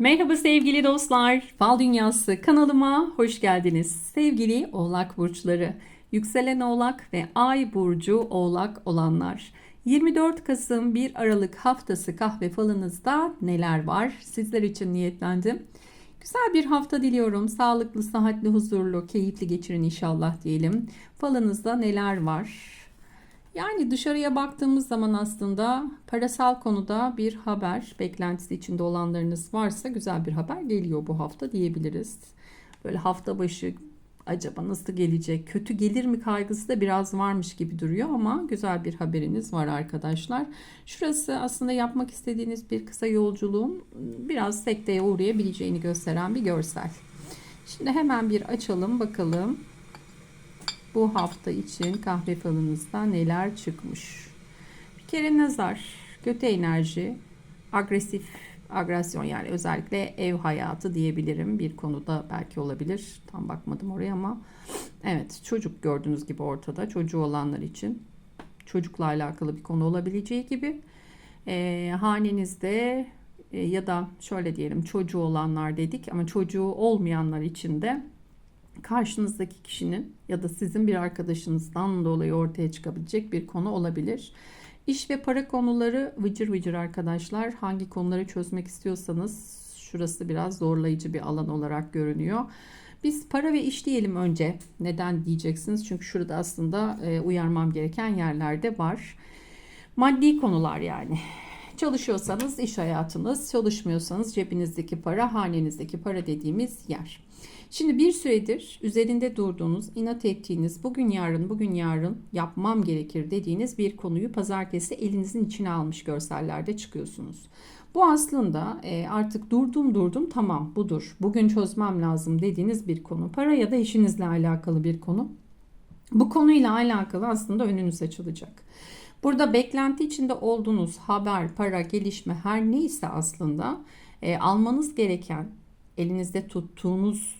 Merhaba sevgili dostlar. Fal Dünyası kanalıma hoş geldiniz. Sevgili Oğlak burçları, yükselen Oğlak ve Ay burcu Oğlak olanlar. 24 Kasım 1 Aralık haftası kahve falınızda neler var? Sizler için niyetlendim. Güzel bir hafta diliyorum. Sağlıklı, sıhhatli, huzurlu, keyifli geçirin inşallah diyelim. Falınızda neler var? Yani dışarıya baktığımız zaman aslında parasal konuda bir haber beklentisi içinde olanlarınız varsa güzel bir haber geliyor bu hafta diyebiliriz. Böyle hafta başı acaba nasıl gelecek, kötü gelir mi kaygısı da biraz varmış gibi duruyor ama güzel bir haberiniz var arkadaşlar. Şurası aslında yapmak istediğiniz bir kısa yolculuğun biraz sekteye uğrayabileceğini gösteren bir görsel. Şimdi hemen bir açalım bakalım bu hafta için kahve falınızda neler çıkmış. Bir kere nazar, kötü enerji, agresif agresyon yani özellikle ev hayatı diyebilirim bir konuda belki olabilir. Tam bakmadım oraya ama evet çocuk gördüğünüz gibi ortada çocuğu olanlar için çocukla alakalı bir konu olabileceği gibi e, hanenizde e, ya da şöyle diyelim çocuğu olanlar dedik ama çocuğu olmayanlar için de karşınızdaki kişinin ya da sizin bir arkadaşınızdan dolayı ortaya çıkabilecek bir konu olabilir. İş ve para konuları vıcır vıcır arkadaşlar. Hangi konuları çözmek istiyorsanız şurası biraz zorlayıcı bir alan olarak görünüyor. Biz para ve iş diyelim önce. Neden diyeceksiniz? Çünkü şurada aslında e, uyarmam gereken yerlerde var. Maddi konular yani. Çalışıyorsanız iş hayatınız, çalışmıyorsanız cebinizdeki para, hanenizdeki para dediğimiz yer. Şimdi bir süredir üzerinde durduğunuz, inat ettiğiniz, bugün yarın, bugün yarın yapmam gerekir dediğiniz bir konuyu pazartesi elinizin içine almış görsellerde çıkıyorsunuz. Bu aslında e, artık durdum durdum tamam budur. Bugün çözmem lazım dediğiniz bir konu. Para ya da işinizle alakalı bir konu. Bu konuyla alakalı aslında önünüz açılacak. Burada beklenti içinde olduğunuz haber, para, gelişme her neyse aslında e, almanız gereken, elinizde tuttuğunuz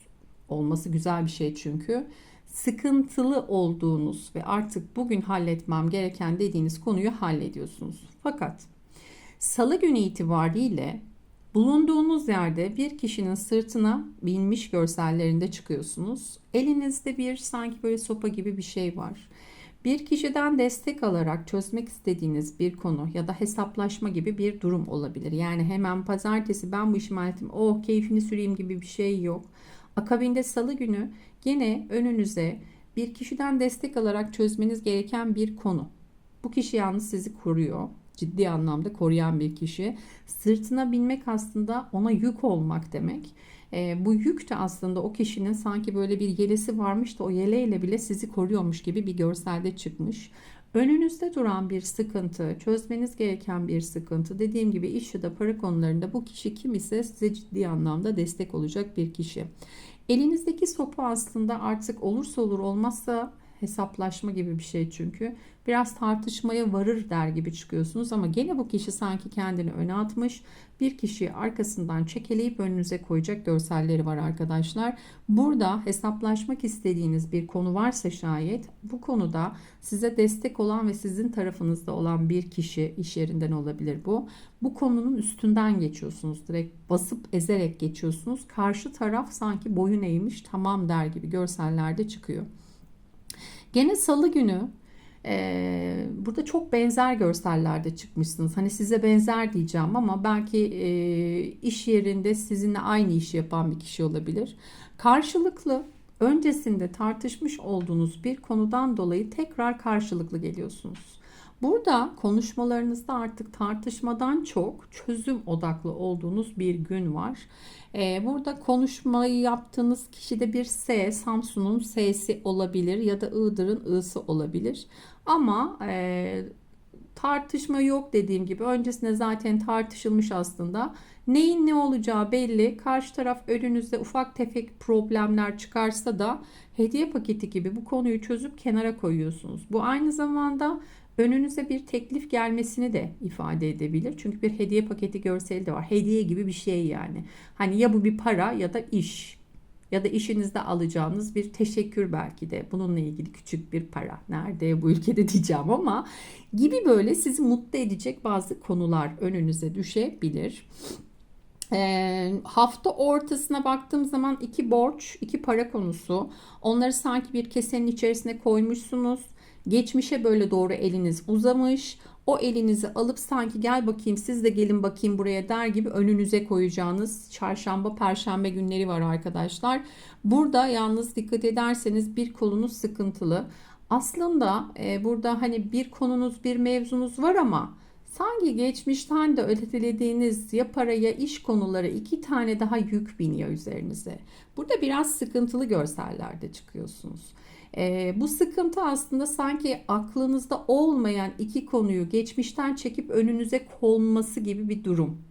olması güzel bir şey çünkü. Sıkıntılı olduğunuz ve artık bugün halletmem gereken dediğiniz konuyu hallediyorsunuz. Fakat salı günü itibariyle bulunduğunuz yerde bir kişinin sırtına binmiş görsellerinde çıkıyorsunuz. Elinizde bir sanki böyle sopa gibi bir şey var. Bir kişiden destek alarak çözmek istediğiniz bir konu ya da hesaplaşma gibi bir durum olabilir. Yani hemen pazartesi ben bu işimi hallettim, oh keyfini süreyim gibi bir şey yok. Akabinde salı günü yine önünüze bir kişiden destek alarak çözmeniz gereken bir konu. Bu kişi yalnız sizi koruyor. Ciddi anlamda koruyan bir kişi. Sırtına binmek aslında ona yük olmak demek. E, bu yük de aslında o kişinin sanki böyle bir yelesi varmış da o yeleyle bile sizi koruyormuş gibi bir görselde çıkmış. Önünüzde duran bir sıkıntı, çözmeniz gereken bir sıkıntı. Dediğim gibi iş ya da para konularında bu kişi kim ise size ciddi anlamda destek olacak bir kişi. Elinizdeki sopa aslında artık olursa olur olmazsa hesaplaşma gibi bir şey çünkü. Biraz tartışmaya varır der gibi çıkıyorsunuz ama gene bu kişi sanki kendini öne atmış. Bir kişiyi arkasından çekeleyip önünüze koyacak görselleri var arkadaşlar. Burada hesaplaşmak istediğiniz bir konu varsa şayet bu konuda size destek olan ve sizin tarafınızda olan bir kişi iş yerinden olabilir bu. Bu konunun üstünden geçiyorsunuz. Direkt basıp ezerek geçiyorsunuz. Karşı taraf sanki boyun eğmiş tamam der gibi görsellerde çıkıyor. Gene salı günü ee, burada çok benzer görsellerde çıkmışsınız. Hani size benzer diyeceğim ama belki e, iş yerinde sizinle aynı işi yapan bir kişi olabilir. Karşılıklı öncesinde tartışmış olduğunuz bir konudan dolayı tekrar karşılıklı geliyorsunuz. Burada konuşmalarınızda artık tartışmadan çok çözüm odaklı olduğunuz bir gün var. Ee, burada konuşmayı yaptığınız kişide bir S, Samsun'un S'si olabilir ya da Iğdır'ın I'sı olabilir. Ama e, tartışma yok dediğim gibi öncesinde zaten tartışılmış aslında. Neyin ne olacağı belli. Karşı taraf önünüzde ufak tefek problemler çıkarsa da hediye paketi gibi bu konuyu çözüp kenara koyuyorsunuz. Bu aynı zamanda önünüze bir teklif gelmesini de ifade edebilir. Çünkü bir hediye paketi görseli de var. Hediye gibi bir şey yani. Hani ya bu bir para ya da iş ya da işinizde alacağınız bir teşekkür belki de bununla ilgili küçük bir para. Nerede bu ülkede diyeceğim ama gibi böyle sizi mutlu edecek bazı konular önünüze düşebilir. Ee, hafta ortasına baktığım zaman iki borç, iki para konusu. Onları sanki bir kesenin içerisine koymuşsunuz. Geçmişe böyle doğru eliniz uzamış. O elinizi alıp sanki gel bakayım siz de gelin bakayım buraya der gibi önünüze koyacağınız çarşamba, perşembe günleri var arkadaşlar. Burada yalnız dikkat ederseniz bir kolunuz sıkıntılı. Aslında e, burada hani bir konunuz, bir mevzunuz var ama Sanki geçmişten de ötelediğiniz ya para ya iş konuları iki tane daha yük biniyor üzerinize. Burada biraz sıkıntılı görsellerde çıkıyorsunuz. Ee, bu sıkıntı aslında sanki aklınızda olmayan iki konuyu geçmişten çekip önünüze konması gibi bir durum.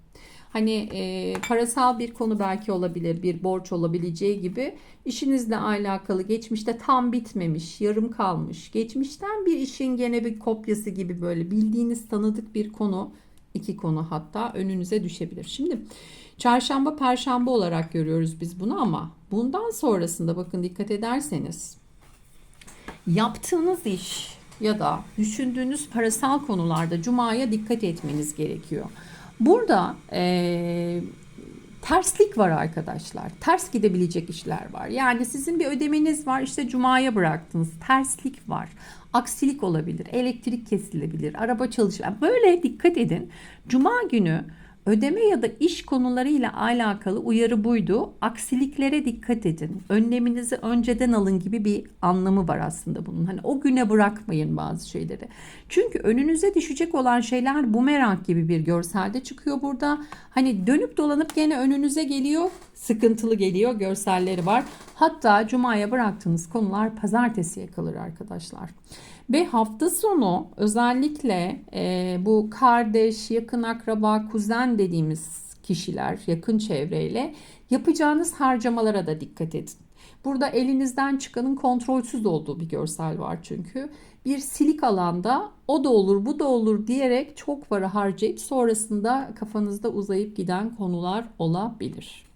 Hani e, parasal bir konu belki olabilir, bir borç olabileceği gibi işinizle alakalı geçmişte tam bitmemiş, yarım kalmış, geçmişten bir işin gene bir kopyası gibi böyle bildiğiniz tanıdık bir konu, iki konu hatta önünüze düşebilir. Şimdi çarşamba, perşembe olarak görüyoruz biz bunu ama bundan sonrasında bakın dikkat ederseniz yaptığınız iş ya da düşündüğünüz parasal konularda cumaya dikkat etmeniz gerekiyor. Burada e, terslik var arkadaşlar. Ters gidebilecek işler var. Yani sizin bir ödemeniz var işte cumaya bıraktınız. Terslik var. Aksilik olabilir. Elektrik kesilebilir. Araba çalışır. Böyle dikkat edin. Cuma günü Ödeme ya da iş konularıyla alakalı uyarı buydu. Aksiliklere dikkat edin. Önleminizi önceden alın gibi bir anlamı var aslında bunun. Hani o güne bırakmayın bazı şeyleri. Çünkü önünüze düşecek olan şeyler bumerang gibi bir görselde çıkıyor burada. Hani dönüp dolanıp gene önünüze geliyor. Sıkıntılı geliyor. Görselleri var. Hatta cumaya bıraktığınız konular pazartesiye kalır arkadaşlar. Ve hafta sonu özellikle e, bu kardeş, yakın akraba, kuzen dediğimiz kişiler, yakın çevreyle yapacağınız harcamalara da dikkat edin. Burada elinizden çıkanın kontrolsüz olduğu bir görsel var çünkü. Bir silik alanda o da olur bu da olur diyerek çok para harcayıp sonrasında kafanızda uzayıp giden konular olabilir.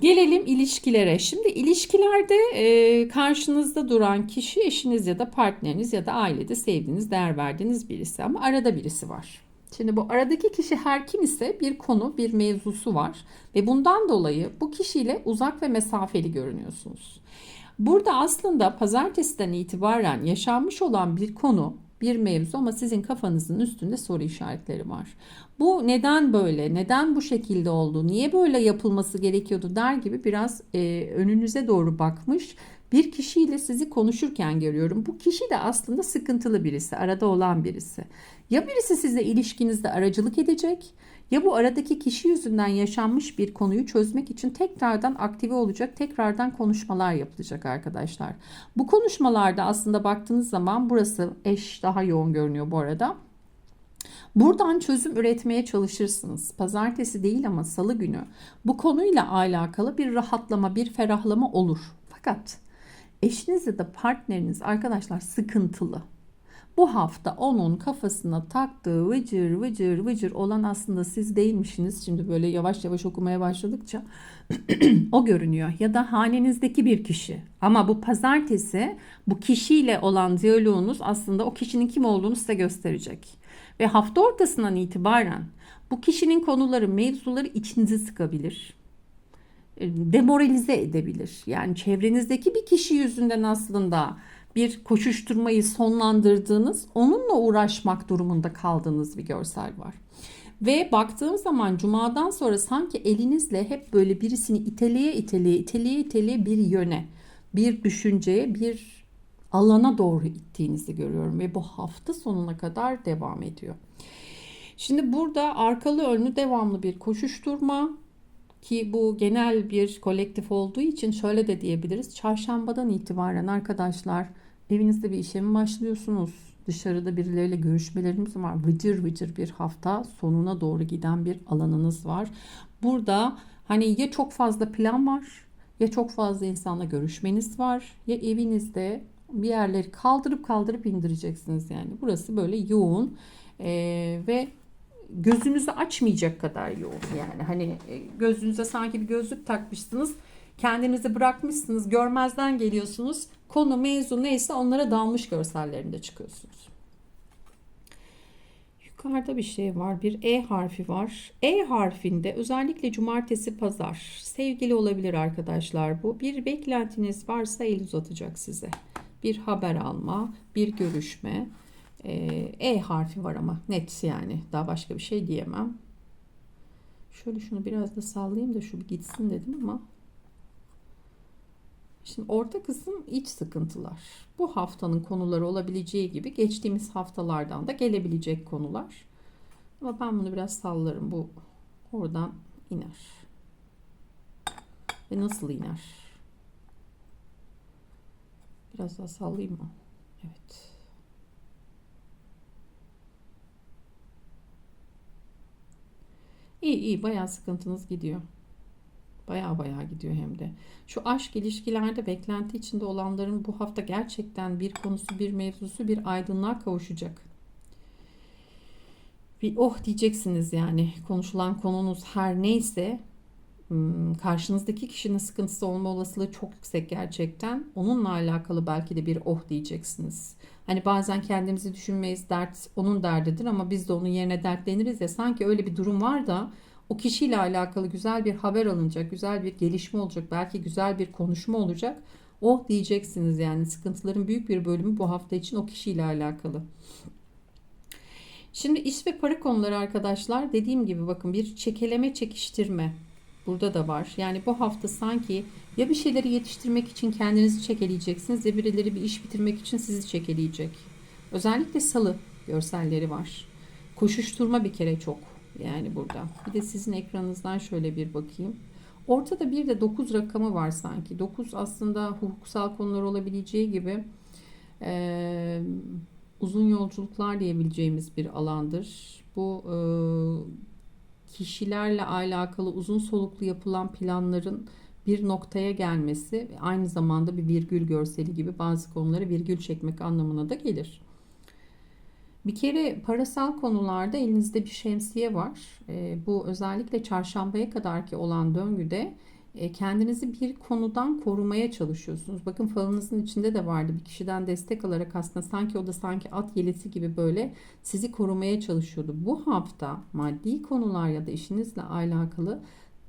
Gelelim ilişkilere. Şimdi ilişkilerde e, karşınızda duran kişi eşiniz ya da partneriniz ya da ailede sevdiğiniz, değer verdiğiniz birisi ama arada birisi var. Şimdi bu aradaki kişi her kim ise bir konu, bir mevzusu var ve bundan dolayı bu kişiyle uzak ve mesafeli görünüyorsunuz. Burada aslında pazartesiden itibaren yaşanmış olan bir konu bir mevzu ama sizin kafanızın üstünde soru işaretleri var. Bu neden böyle, neden bu şekilde oldu, niye böyle yapılması gerekiyordu der gibi biraz e, önünüze doğru bakmış bir kişiyle sizi konuşurken görüyorum. Bu kişi de aslında sıkıntılı birisi, arada olan birisi. Ya birisi size ilişkinizde aracılık edecek ya bu aradaki kişi yüzünden yaşanmış bir konuyu çözmek için tekrardan aktive olacak, tekrardan konuşmalar yapılacak arkadaşlar. Bu konuşmalarda aslında baktığınız zaman burası eş daha yoğun görünüyor bu arada. Buradan çözüm üretmeye çalışırsınız. Pazartesi değil ama salı günü bu konuyla alakalı bir rahatlama, bir ferahlama olur. Fakat eşiniz ya da partneriniz arkadaşlar sıkıntılı. Bu hafta onun kafasına taktığı vıcır vıcır vıcır olan aslında siz değilmişsiniz. Şimdi böyle yavaş yavaş okumaya başladıkça o görünüyor. Ya da hanenizdeki bir kişi. Ama bu pazartesi bu kişiyle olan diyaloğunuz aslında o kişinin kim olduğunu size gösterecek. Ve hafta ortasından itibaren bu kişinin konuları, mevzuları içinizi sıkabilir e, demoralize edebilir. Yani çevrenizdeki bir kişi yüzünden aslında bir koşuşturmayı sonlandırdığınız, onunla uğraşmak durumunda kaldığınız bir görsel var. Ve baktığım zaman cumadan sonra sanki elinizle hep böyle birisini iteleye iteleye iteleye iteleye bir yöne, bir düşünceye, bir alana doğru ittiğinizi görüyorum ve bu hafta sonuna kadar devam ediyor. Şimdi burada arkalı önlü devamlı bir koşuşturma ki bu genel bir kolektif olduğu için şöyle de diyebiliriz. Çarşambadan itibaren arkadaşlar evinizde bir işe mi başlıyorsunuz? Dışarıda birileriyle görüşmelerimiz var. Vıcır vıcır bir hafta sonuna doğru giden bir alanınız var. Burada hani ya çok fazla plan var ya çok fazla insanla görüşmeniz var ya evinizde bir yerleri kaldırıp kaldırıp indireceksiniz yani. Burası böyle yoğun ee, ve gözünüzü açmayacak kadar yoğun yani. Hani e, gözünüze sanki bir gözlük takmışsınız. Kendinizi bırakmışsınız, görmezden geliyorsunuz. Konu, mevzu neyse onlara dalmış görsellerinde çıkıyorsunuz. Yukarıda bir şey var. Bir E harfi var. E harfinde özellikle cumartesi pazar sevgili olabilir arkadaşlar bu. Bir beklentiniz varsa el uzatacak size. Bir haber alma, bir görüşme. Ee, E harfi var ama net yani. Daha başka bir şey diyemem. Şöyle şunu biraz da sallayayım da şu bir gitsin dedim ama. Şimdi orta kısım iç sıkıntılar. Bu haftanın konuları olabileceği gibi geçtiğimiz haftalardan da gelebilecek konular. Ama ben bunu biraz sallarım. Bu oradan iner. Ve nasıl iner? Biraz daha sallayayım mı? Evet. İyi iyi bayağı sıkıntınız gidiyor. Bayağı bayağı gidiyor hem de. Şu aşk ilişkilerde beklenti içinde olanların bu hafta gerçekten bir konusu, bir mevzusu, bir aydınlığa kavuşacak. Bir oh diyeceksiniz yani konuşulan konunuz her neyse karşınızdaki kişinin sıkıntısı olma olasılığı çok yüksek gerçekten. Onunla alakalı belki de bir oh diyeceksiniz. Hani bazen kendimizi düşünmeyiz dert onun derdidir ama biz de onun yerine dertleniriz ya sanki öyle bir durum var da o kişiyle alakalı güzel bir haber alınacak, güzel bir gelişme olacak, belki güzel bir konuşma olacak. Oh diyeceksiniz yani sıkıntıların büyük bir bölümü bu hafta için o kişiyle alakalı. Şimdi iş ve para konuları arkadaşlar dediğim gibi bakın bir çekeleme çekiştirme burada da var. Yani bu hafta sanki ya bir şeyleri yetiştirmek için kendinizi çekeleyeceksiniz ya birileri bir iş bitirmek için sizi çekeleyecek. Özellikle salı görselleri var. Koşuşturma bir kere çok yani burada. Bir de sizin ekranınızdan şöyle bir bakayım. Ortada bir de 9 rakamı var sanki. 9 aslında hukuksal konular olabileceği gibi e, uzun yolculuklar diyebileceğimiz bir alandır. Bu e, kişilerle alakalı uzun soluklu yapılan planların bir noktaya gelmesi aynı zamanda bir virgül görseli gibi bazı konulara virgül çekmek anlamına da gelir. Bir kere parasal konularda elinizde bir şemsiye var. E, bu özellikle çarşambaya kadarki olan döngüde kendinizi bir konudan korumaya çalışıyorsunuz. Bakın falınızın içinde de vardı bir kişiden destek alarak aslında sanki o da sanki at yelesi gibi böyle sizi korumaya çalışıyordu. Bu hafta maddi konular ya da işinizle alakalı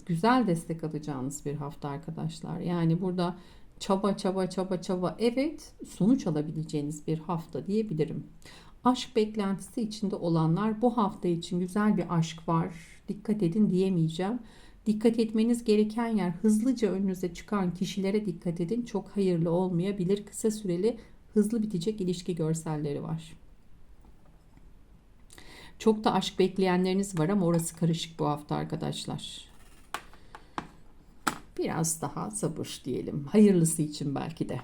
güzel destek alacağınız bir hafta arkadaşlar. Yani burada çaba çaba çaba çaba evet sonuç alabileceğiniz bir hafta diyebilirim. Aşk beklentisi içinde olanlar bu hafta için güzel bir aşk var. Dikkat edin diyemeyeceğim. Dikkat etmeniz gereken yer hızlıca önünüze çıkan kişilere dikkat edin. Çok hayırlı olmayabilir. Kısa süreli hızlı bitecek ilişki görselleri var. Çok da aşk bekleyenleriniz var ama orası karışık bu hafta arkadaşlar. Biraz daha sabır diyelim. Hayırlısı için belki de.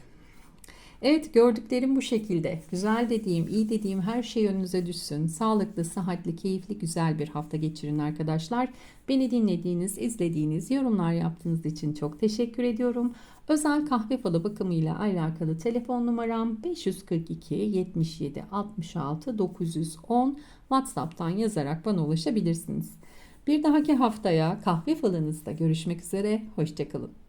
Evet gördüklerim bu şekilde. Güzel dediğim, iyi dediğim her şey önünüze düşsün. Sağlıklı, sıhhatli, keyifli, güzel bir hafta geçirin arkadaşlar. Beni dinlediğiniz, izlediğiniz, yorumlar yaptığınız için çok teşekkür ediyorum. Özel kahve falı bakımıyla alakalı telefon numaram 542 77 66 910 WhatsApp'tan yazarak bana ulaşabilirsiniz. Bir dahaki haftaya kahve falınızda görüşmek üzere. Hoşçakalın.